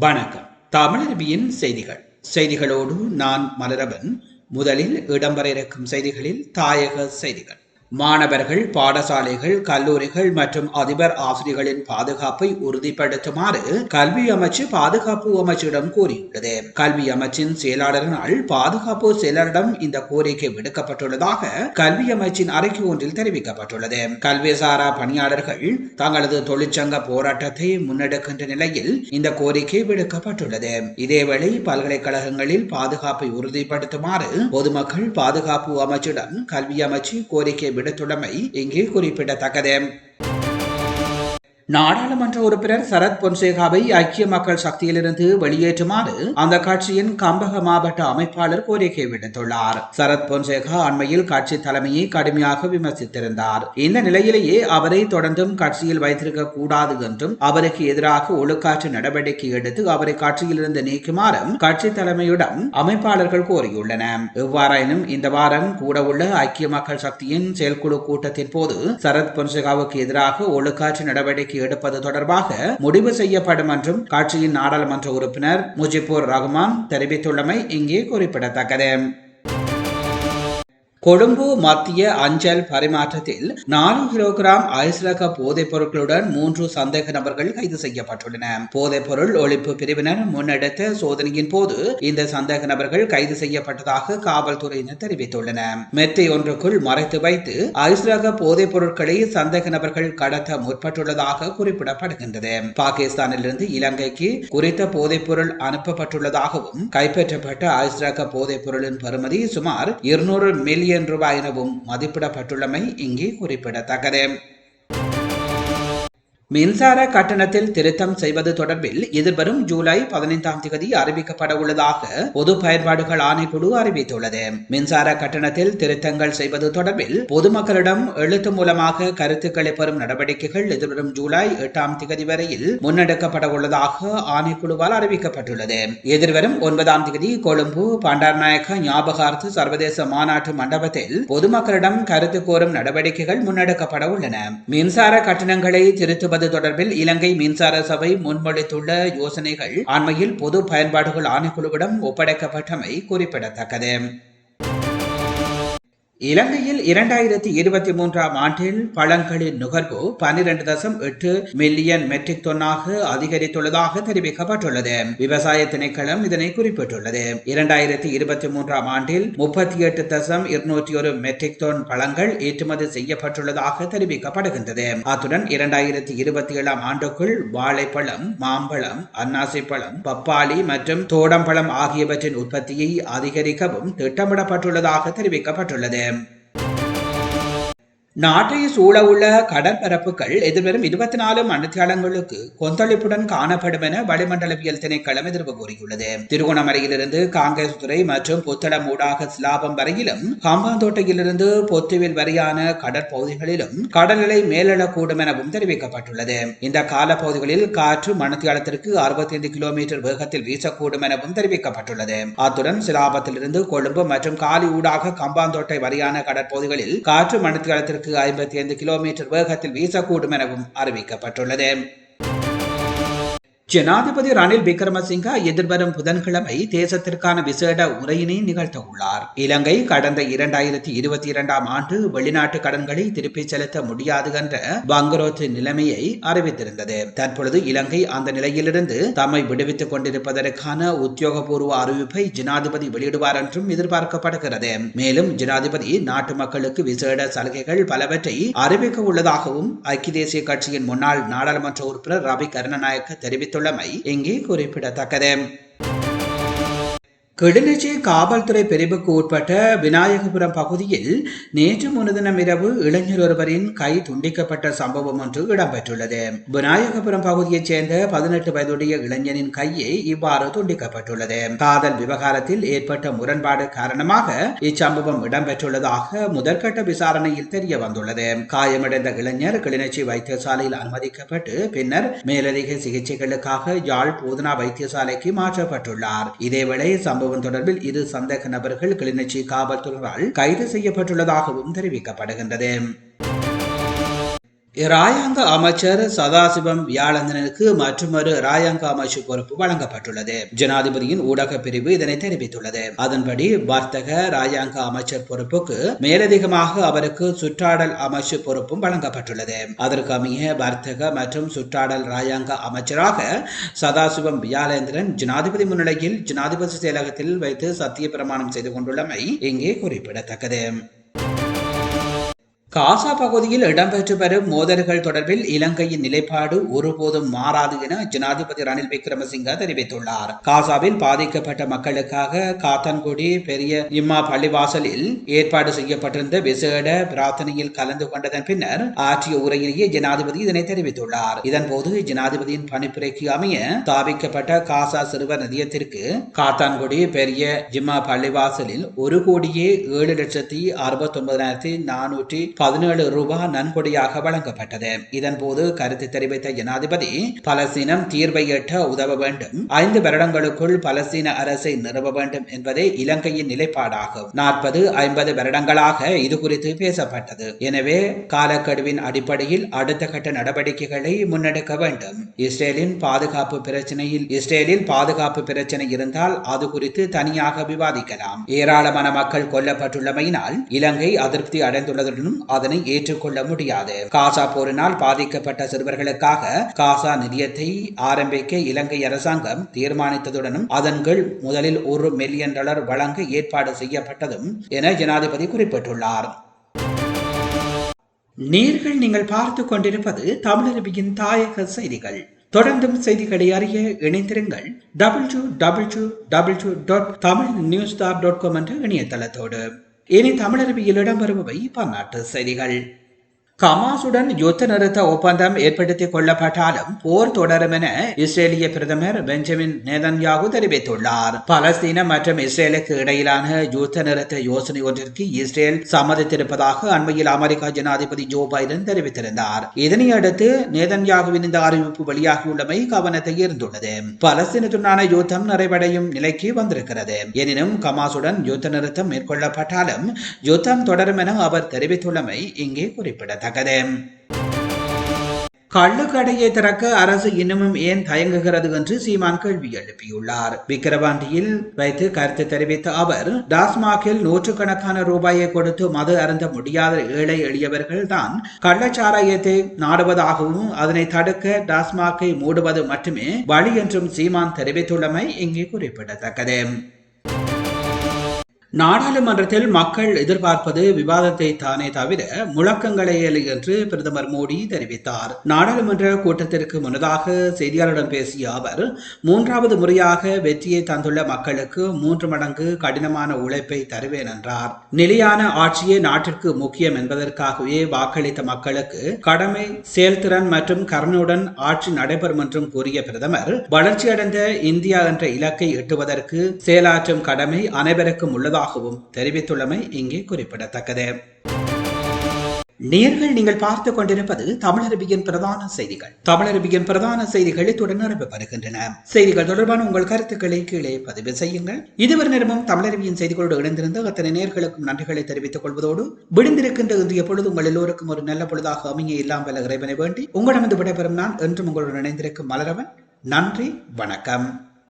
வணக்கம். தமிழருவியின் செய்திகள். செய்திகளோடு நான் மலரவன். முதலில் இடம்பெற இருக்கும் செய்திகளில் தாயக செய்திகள். மாணவர்கள் பாடசாலைகள் கல்லூரிகள் மற்றும் அதிபர் ஆசிரியர்களின் பாதுகாப்பை உறுதிப்படுத்துமாறு கல்வி அமைச்சு பாதுகாப்பு அமைச்சிடம் கூறியுள்ளது. கல்வி அமைச்சின் செயலாளரினால் பாதுகாப்பு செயலரிடம் இந்த கோரிக்கை விடுக்கப்பட்டுள்ளதாக கல்வி அமைச்சின் அறிக்கை ஒன்றில் தெரிவிக்கப்பட்டுள்ளது. கல்விசாரா பணியாளர்கள் தங்களது தொழிற்சங்க போராட்டத்தை முன்னெடுக்கின்ற நிலையில் இந்த கோரிக்கை விடுக்கப்பட்டுள்ளது. இதேவேளை பல்கலைக்கழகங்களில் பாதுகாப்பை உறுதிப்படுத்துமாறு பொதுமக்கள் பாதுகாப்பு அமைச்சிடம் கல்வி அமைச்சு கோரிக்கை விடுத்துள்ளமை இங்கு குறிப்பிடத்தக்கது. நாடாளுமன்ற உறுப்பினர் சரத் பொன்சேகாவை ஐக்கிய மக்கள் சக்தியிலிருந்து வெளியேற்றுமாறு அந்த கட்சியின் கம்பக மாவட்ட அமைப்பாளர் கோரிக்கை விடுத்துள்ளார். சரத் பொன்சேகா அண்மையில் கட்சி தலைமையை கடுமையாக விமர்சித்திருந்தார். இந்த நிலையிலேயே அவரை தொடர்ந்தும் கட்சியில் வைத்திருக்க கூடாது என்றும் அவருக்கு எதிராக ஒழுக்காற்று நடவடிக்கை எடுத்து அவரை கட்சியிலிருந்து நீக்குமாறும் கட்சி தலைமையிடம் அமைப்பாளர்கள் கோரியுள்ளனர். எவ்வாறாயினும் இந்த வாரம் கூட உள்ள ஐக்கிய மக்கள் சக்தியின் செயற்குழு கூட்டத்தின் போது சரத் பொன்சேகாவுக்கு எதிராக ஒழுக்காற்று நடவடிக்கை எடுப்பது தொடர்பாக முடிவு செய்யப்படும் என்றும் கட்சியின் நாடாளுமன்ற உறுப்பினர் முஜிபுர் ரஹ்மான் தெரிவித்துள்ளமை இங்கே குறிப்பிடத்தக்கது. கொழும்பு மத்திய அஞ்சல் பரிமாற்றத்தில் நாலு கிலோகிராம் ஐஸ்ரக போதைப் பொருட்களுடன் மூன்று சந்தேக நபர்கள் கைது செய்யப்பட்டுள்ளனர் போதைப் பொருள் ஒழிப்பு பிரிவினர் முன்னெடுத்த சோதனையின் போது இந்த சந்தேக நபர்கள் கைது செய்யப்பட்டதாக காவல்துறையினர் தெரிவித்துள்ளனர். மெத்தை ஒன்றுக்குள் மறைத்து வைத்து ஐஸ்ரக போதைப் பொருட்களை சந்தேக நபர்கள் கடத்த முற்பட்டுள்ளதாக குறிப்பிடப்படுகின்றது. பாகிஸ்தானிலிருந்து இலங்கைக்கு குறித்த போதைப் பொருள் அனுப்பப்பட்டுள்ளதாகவும் கைப்பற்றப்பட்ட ஐஸ்ரக போதைப் பொருளின் பெறுமதி சுமார் இருநூறு மில்லியன் மில்லியன் ரூபாய் எனவும் மதிப்பிடப்பட்டுள்ளமை இங்கே குறிப்பிடத்தக்கது. மின்சார கட்டணத்தில் திருத்தம் செய்வது தொடர்பில் எதிர்வரும் ஜூலை பதினைந்தாம் தேதி அறிவிக்கப்பட உள்ளதாக பொது பயன்பாடுகள் ஆணைக்குழு அறிவித்துள்ளது. மின்சார கட்டணத்தில் திருத்தங்கள் செய்வது தொடர்பில் பொதுமக்களிடம் எழுத்து மூலமாக கருத்துக்களை பெறும் நடவடிக்கைகள் எதிர்வரும் ஜூலை எட்டாம் தேதி வரையில் முன்னெடுக்கப்பட உள்ளதாக ஆணைக்குழுவால் அறிவிக்கப்பட்டுள்ளது. எதிர்வரும் ஒன்பதாம் தேதி கொழும்பு பண்டார்நாயக்க ஞாபகார்த்த சர்வதேச மாநாட்டு மண்டபத்தில் பொதுமக்களிடம் கருத்து கோரும் நடவடிக்கைகள் முன்னெடுக்கப்பட உள்ளன. மின்சார கட்டணங்களை திருத்துவது செய்வது தொடர்பில் இலங்கை மின்சார சபை முன்மொழித்துள்ள யோசனைகள் அண்மையில் பொது பயன்பாடுகள் ஆணைக்குழுவிடம் ஒப்படைக்கப்பட்டமை குறிப்பிடத்தக்கது. இலங்கையில் இரண்டாயிரத்தி இருபத்தி மூன்றாம் ஆண்டில் பழங்களின் நுகர்வு பனிரெண்டு தசம் எட்டு மில்லியன் மெட்ரிக் டன்னாக அதிகரித்துள்ளதாக தெரிவிக்கப்பட்டுள்ளது. விவசாய திணைக்களம் இதனை குறிப்பிட்டுள்ளது. இரண்டாயிரத்தி இருபத்தி மூன்றாம் ஆண்டில் முப்பத்தி எட்டு தசம் இருநூற்றி ஒரு மெட்ரிக் டன் பழங்கள் ஏற்றுமதி செய்யப்பட்டுள்ளதாக தெரிவிக்கப்படுகின்றது. அத்துடன் இரண்டாயிரத்தி இருபத்தி ஏழாம் ஆண்டுக்குள் வாழைப்பழம் மாம்பழம் அன்னாசி பழம் பப்பாளி மற்றும் தோடம்பழம் ஆகியவற்றின் உற்பத்தியை அதிகரிக்கவும் திட்டமிடப்பட்டுள்ளதாக தெரிவிக்கப்பட்டுள்ளது. நாட்டை சூழ உள்ள கடற்பரப்புகள் எதிர்வரும் இருபத்தி நாலு மணித்தியாலங்களுக்கு கொந்தளிப்புடன் காணப்படும் என வளிமண்டலவியல் திணைக்களம் எதிர்ப்பு கூறியுள்ளது. திருகோணமலையிலிருந்து காங்கிரஸ் துறை மற்றும் புத்தளம் ஊடாக சிலாபம் வரையிலும் ஹம்பாந்தோட்டையிலிருந்து பொத்துவில் வரையான கடற்பகுதிகளிலும் கடல்நிலை மேலெழக்கூடும் எனவும் தெரிவிக்கப்பட்டுள்ளது. இந்த காலப்பகுதிகளில் காற்று மணித்தியாலத்திற்கு அறுபத்தி ஐந்து கிலோமீட்டர் வேகத்தில் வீசக்கூடும் எனவும் தெரிவிக்கப்பட்டுள்ளது. அத்துடன் சிலாபத்திலிருந்து கொழும்பு மற்றும் காலி ஊடாக கம்பாந்தோட்டை வரையான கடற்பகுதிகளில் காற்று மணித்தியாலத்திற்கு மணிக்கு ஐம்பத்தி ஐந்து கிலோமீட்டர் வேகத்தில் வீசக்கூடும் எனவும் அறிவிக்கப்பட்டுள்ளது. ஜனாதிபதி ரணில் விக்ரமசிங்கா எதிர்வரும் புதன்கிழமை தேசத்திற்கான விசேட உரையினை நிகழ்த்த உள்ளார் இலங்கை கடந்த இரண்டாயிரத்தி இருபத்தி இரண்டாம் ஆண்டு வெளிநாட்டு கடன்களை திருப்பிச் செலுத்த முடியாது என்ற பங்கரோத்து நிலைமையை அறிவித்திருந்தது. தற்பொழுது இலங்கை அந்த நிலையிலிருந்து தம்மை விடுவித்துக் கொண்டிருப்பதற்கான உத்தியோகபூர்வ அறிவிப்பை ஜனாதிபதி வெளியிடுவார் என்றும் எதிர்பார்க்கப்படுகிறது. மேலும் ஜனாதிபதி நாட்டு மக்களுக்கு விசேட சலுகைகள் பலவற்றை அறிவிக்க உள்ளதாகவும் ஐக்கிய தேசிய கட்சியின் முன்னாள் நாடாளுமன்ற உறுப்பினர் ரவி கருணநாயக்க தெரிவித்துள்ளார். உள்ளமை இங்கே குறிப்பிடத்தக்கது? கிளிநொச்சி காவல்துறை பிரிவுக்கு உட்பட்ட விநாயகபுரம் பகுதியில் நேற்று முன்தினம் இரவு இளைஞர் ஒருவரின் கை துண்டிக்கப்பட்ட சம்பவம் ஒன்று இடம்பெற்றுள்ளது. விநாயகபுரம் பகுதியைச் சேர்ந்த பதினெட்டு வயதுடைய இளைஞனின் கையை இவ்வாறு துண்டிக்கப்பட்டுள்ளது. காதல் விவகாரத்தில் ஏற்பட்ட முரண்பாடு காரணமாக இச்சம்பவம் இடம்பெற்றுள்ளதாக முதற்கட்ட விசாரணையில் தெரிய வந்துள்ளது. காயமடைந்த இளைஞர் கிளிநொச்சி வைத்தியசாலையில் அனுமதிக்கப்பட்டு பின்னர் மேலதிக சிகிச்சைகளுக்காக யாழ் போதனா வைத்தியசாலைக்கு மாற்றப்பட்டுள்ளார். இதேவேளை சம்பவம் சம்பவம் தொடர்பில் இரு சந்தேக நபர்கள் கிளிநொச்சி காவல்துறையால் கைது செய்யப்பட்டுள்ளதாகவும் தெரிவிக்கப்படுகின்றது. இராயாங்க அமைச்சர் சதாசிவம் வியாழந்தனுக்கு மற்றொரு ராயாங்க அமைச்சு பொறுப்பு வழங்கப்பட்டுள்ளது. ஜனாதிபதியின் ஊடக பிரிவு இதனை தெரிவித்துள்ளது. அதன்படி வர்த்தக ராயாங்க அமைச்சர் பொறுப்புக்கு மேலதிகமாக அவருக்கு சுற்றாடல் அமைச்சு பொறுப்பும் வழங்கப்பட்டுள்ளது. அதற்கு அமைய வர்த்தக மற்றும் சுற்றாடல் ராயாங்க அமைச்சராக சதாசிவம் வியாழேந்திரன் ஜனாதிபதி முன்னிலையில் ஜனாதிபதி செயலகத்தில் வைத்து சத்திய பிரமாணம் செய்து கொண்டுள்ளமை இங்கே குறிப்பிடத்தக்கது. காசா பகுதியில் இடம்பெற்று வரும் மோதல்கள் தொடர்பில் இலங்கையின் நிலைப்பாடு ஒருபோதும் மாறாது என ஜனாதிபதி ரணில் விக்ரமசிங்க தெரிவித்துள்ளார். காசாவில் பாதிக்கப்பட்ட மக்களுக்காக காத்தன்குடி பெரிய இம்மா பள்ளிவாசலில் ஏற்பாடு செய்யப்பட்டிருந்த விசேட பிரார்த்தனையில் கலந்து கொண்டதன் பின்னர் ஆற்றிய உரையிலேயே ஜனாதிபதி இதனை தெரிவித்துள்ளார். இதன்போது ஜனாதிபதியின் பணிப்புரைக்கு அமைய ஸ்தாபிக்கப்பட்ட காசா சிறுவர் நிதியத்திற்கு காத்தான்குடி பெரிய ஜிம்மா பள்ளிவாசலில் ஒரு கோடியே ஏழு லட்சத்தி அறுபத்தி ஒன்பதாயிரத்தி நானூற்றி பதினேழு ரூபாய் நன்கொடையாக வழங்கப்பட்டது. இதன்போது கருத்து தெரிவித்த ஜனாதிபதி பலஸ்தீனம் தீர்வை எட்ட உதவ வேண்டும். ஐந்து வருடங்களுக்குள் பலஸ்தீன அரசை நிறுவ வேண்டும் என்பதே இலங்கையின் நிலைப்பாடாகும். நாற்பது ஐம்பது வருடங்களாக இது குறித்து பேசப்பட்டது. எனவே காலக்கெடுவின் அடிப்படையில் அடுத்த கட்ட நடவடிக்கைகளை முன்னெடுக்க வேண்டும். இஸ்ரேலின் பாதுகாப்பு பிரச்சனையில் இஸ்ரேலில் பாதுகாப்பு பிரச்சனை இருந்தால் அது குறித்து தனியாக விவாதிக்கலாம். ஏராளமான மக்கள் கொல்லப்பட்டுள்ளமையினால் இலங்கை அதிருப்தி அடைந்துள்ளதுடனும் அதனை ஏற்றுக்கொள்ள முடியாது. காசா போரினால் பாதிக்கப்பட்ட சிறுவர்களுக்காக காசா நிதியத்தை ஆரம்பிக்க இலங்கை அரசாங்கம் தீர்மானித்ததுடனும் அதன் கீழ் முதலில் ஒரு மில்லியன் டாலர் வழங்க ஏற்பாடு செய்யப்பட்டதும் என ஜனாதிபதி குறிப்பிட்டுள்ளார். நீர்கள் நீங்கள் பார்த்து கொண்டிருப்பது தமிழரபியின் தாயக செய்திகள். தொடர்ந்தும் செய்திகளை அறிய இணைந்திருங்கள் double two double double dot Tamil news dot com என்ற இணையதளத்தோடு. இனி தமிழருவியில் இடம்பெறுபவை பன்னாட்டு செய்திகள். கமாசுடன் யுத்த நிறுத்த ஒப்பந்தம் ஏற்படுத்திக் கொள்ளப்பட்டாலும் போர் தொடரும் என இஸ்ரேலிய பிரதமர் பெஞ்சமின் நேதன்யாகு தெரிவித்துள்ளார். பலஸ்தீனம் மற்றும் இஸ்ரேலுக்கு இடையிலான யுத்த நிறுத்த யோசனை ஒன்றிற்கு இஸ்ரேல் சம்மதித்திருப்பதாக அண்மையில் அமெரிக்க ஜனாதிபதி ஜோ பைடன் தெரிவித்திருந்தார். இதனையடுத்து நேதன்யாகுவின் இந்த அறிவிப்பு வெளியாகியுள்ளமை கவனத்தை ஈர்ந்துள்ளது பலஸ்தீனத்துடனான யுத்தம் நிறைவடையும் நிலைக்கு வந்திருக்கிறது. எனினும் கமாசுடன் யுத்த நிறுத்தம் மேற்கொள்ளப்பட்டாலும் யுத்தம் தொடரும் என அவர் தெரிவித்துள்ளமை இங்கே குறிப்பிடத்தக்கது. கள்ளுக்கடையை திறக்க அரசு இன்னமும் ஏன் தயங்குகிறது என்று சீமான் கேள்வி எழுப்பியுள்ளார். விக்கிரவாண்டியில் வைத்து கருத்து தெரிவித்த அவர் டாஸ்மாகில் நூற்றுக்கணக்கான ரூபாயை கொடுத்து மது அருந்த முடியாத ஏழை எளியவர்கள் தான் கள்ளச்சாராயத்தை நாடுவதாகவும் அதனை தடுக்க டாஸ்மாகை மூடுவது மட்டுமே வழி என்றும் சீமான் தெரிவித்துள்ளமை இங்கே குறிப்பிடத்தக்கது நாடாளுமன்றத்தில் மக்கள் எதிர்பார்ப்பது விவாதத்தை தானே தவிர முழக்கங்களே இல்லை என்று பிரதமர் மோடி தெரிவித்தார். நாடாளுமன்ற கூட்டத்திற்கு முன்னதாக செய்தியாளரிடம் பேசிய அவர் மூன்றாவது முறையாக வெற்றியை தந்துள்ள மக்களுக்கு மூன்று மடங்கு கடினமான உழைப்பை தருவேன் என்றார். நிலையான ஆட்சியே நாட்டிற்கு முக்கியம் என்பதற்காகவே வாக்களித்த மக்களுக்கு கடமை செயல்திறன் மற்றும் கருணையுடன் ஆட்சி நடைபெறும் என்றும் கூறிய பிரதமர் வளர்ச்சியடைந்த இந்தியா என்ற இலக்கை எட்டுவதற்கு செயலாற்றும் கடமை அனைவருக்கும் உள்ளதாக உள்ளதாகவும் தெரிவித்துள்ளமை இங்கே குறிப்பிடத்தக்கது. நேர்கள் நீங்கள் பார்த்துக் கொண்டிருப்பது தமிழரபியின் பிரதான செய்திகள். தமிழரபியின் பிரதான செய்திகள் இத்துடன் நிறைவு பெறுகின்றன செய்திகள் தொடர்பான உங்கள் கருத்துக்களை கீழே பதிவு செய்யுங்கள். இதுவரை நேரமும் தமிழரபியின் செய்திகளோடு இணைந்திருந்த அத்தனை நேர்களுக்கும் நன்றிகளை தெரிவித்துக் கொள்வதோடு விடுந்திருக்கின்ற இன்றைய பொழுது உங்கள் எல்லோருக்கும் ஒரு நல்ல பொழுதாக அமைய இல்லாமல் இறைவனை வேண்டி உங்களிடமிருந்து விடைபெறும் நான் என்றும் உங்களுடன் இணைந்திருக்கும் மலரவன். நன்றி வணக்கம்.